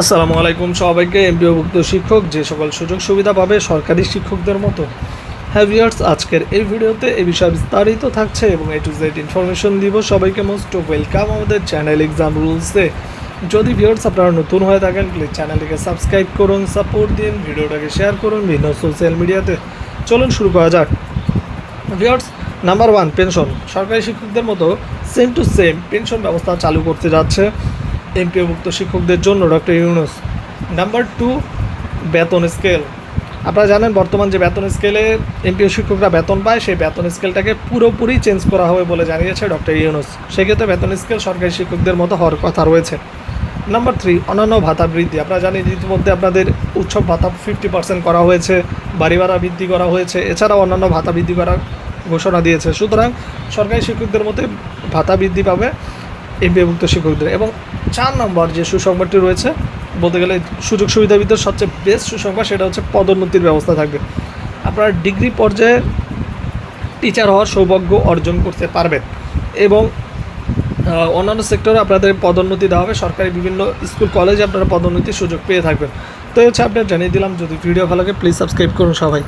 আসসালামু আলাইকুম সবাইকে, এমপিওভুক্ত শিক্ষক যে সকল সুযোগ সুবিধা পাবে সরকারি শিক্ষকদের মতো। হ্যাভিয়ার্স আজকের এই ভিডিওতে এই বিষয়ে বিস্তারিত থাকছে এবং এ টু জেড ইনফরমেশন দিব সবাইকে মোস্ট ওয়েলকাম আমাদের চ্যানেল এক্সাম রুলসে যদি ভিউয়ার্স আপনারা নতুন হয়ে থাকেন প্লিজ চ্যানেলটিকে সাবস্ক্রাইব করুন সাপোর্ট দিন, ভিডিওটাকে শেয়ার করুন বিভিন্ন সোশ্যাল মিডিয়াতে চলুন শুরু করা যাক। ভিউয়ার্স নাম্বার ওয়ান পেনশন সরকারি শিক্ষকদের মতো সেম টু সেম পেনশন ব্যবস্থা চালু করতে যাচ্ছে। এমপিওভুক্ত শিক্ষকদের জন্য ডক্টর ইউনুস নাম্বার টু বেতন স্কেল। আপনারা জানেন বর্তমান যে বেতন স্কেলে এমপিও শিক্ষকরা বেতন পায়, সেই বেতন স্কেলটাকে পুরোপুরি চেঞ্জ করা হবে বলে জানিয়েছে ডক্টর ইউনুস। সেক্ষেত্রে বেতন স্কেল সরকারি শিক্ষকদের মতো হওয়ার কথা রয়েছে। নাম্বার থ্রি, অন্যান্য ভাতা বৃদ্ধি। আপনারা জানেন ইতিমধ্যে আপনাদের উৎসব ভাতা ফিফটি পার্সেন্ট করা হয়েছে, বাড়ি ভাড়া বৃদ্ধি করা হয়েছে, এছাড়াও অন্যান্য ভাতা বৃদ্ধি করার ঘোষণা দিয়েছে। সুতরাং সরকারি শিক্ষকদের মধ্যে ভাতা বৃদ্ধি পাবে। এমপিভুক্ত শিক্ষকদের। এবং চার নম্বর যে সুসংবাদটি রয়েছে, বলতে গেলে সুযোগ সুবিধার ভিতর সবচেয়ে বেস্ট সুসংবাদ সেটা হচ্ছে পদোন্নতির ব্যবস্থা থাকবে। আপনারা ডিগ্রি পর্যায়ে টিচার হওয়ার সৌভাগ্য অর্জন করতে পারবেন। এবং অন্যান্য সেক্টরে আপনাদের পদোন্নতি দেওয়া হবে। সরকারি বিভিন্ন স্কুল কলেজে আপনারা পদোন্নতির সুযোগ পেয়ে থাকবেন। তো হচ্ছে আপনার জানিয়ে দিলাম। যদি ভিডিও ভালো লাগে প্লিজ সাবস্ক্রাইব করুন সবাই।